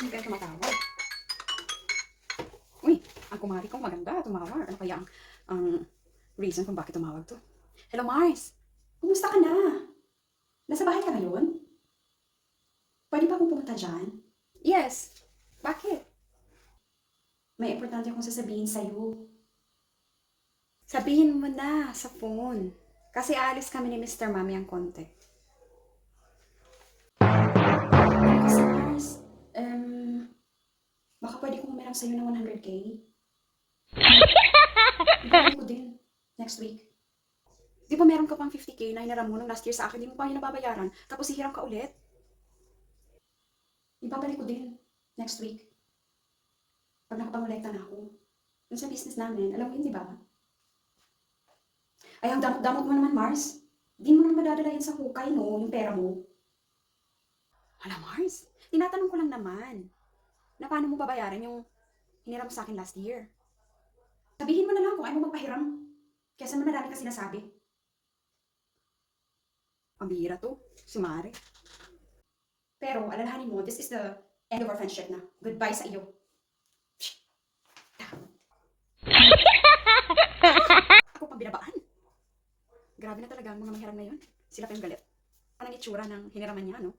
Hindi kaya tumatawag. Uy, ang kumari kong maganda, tumawag. Ano kaya ang, ang reason kung bakit tumawag to? Hello, Mars! Kumusta ka na? Nasa bahay ka ngayon? Pwede ba akong pumunta dyan? Yes. Bakit? May importante akong sasabihin sa'yo. Sabihin mo na sa phone. Kasi aalis kami ni Mr. Mami ang konti. Baka pwede kong umiram sa'yo ng 100k. Ibigay ko din. Next week. Di ba meron ka pang 50k na hinaram mo nung last year sa akin, di mo pa yun nababayaran, tapos hihiram ka ulit? Ibabalik ko din. Next week. Pag nakapangolekta na ako. Dun sa business namin, alam mo yun, di ba? Ay, ang damot-damot mo naman, Mars. Di mo naman madadala yan sa hukay, no? Yung pera mo. Hala, Mars. Tinatanong ko lang naman. Na paano mo babayaran yung hiniram sa akin last year? Sabihin mo na lang kung ayaw mo magpahiram. Kesa mo na dami ka sinasabi. Ang bihira to. Si Mare. Pero, alalahanin mo, this is the end of our friendship na. Goodbye sa iyo. Ako pang binabaan. Grabe na talaga ang mga mahiram ngayon. Sila pa yung galit. Anong itsura ng hiniraman niya, no?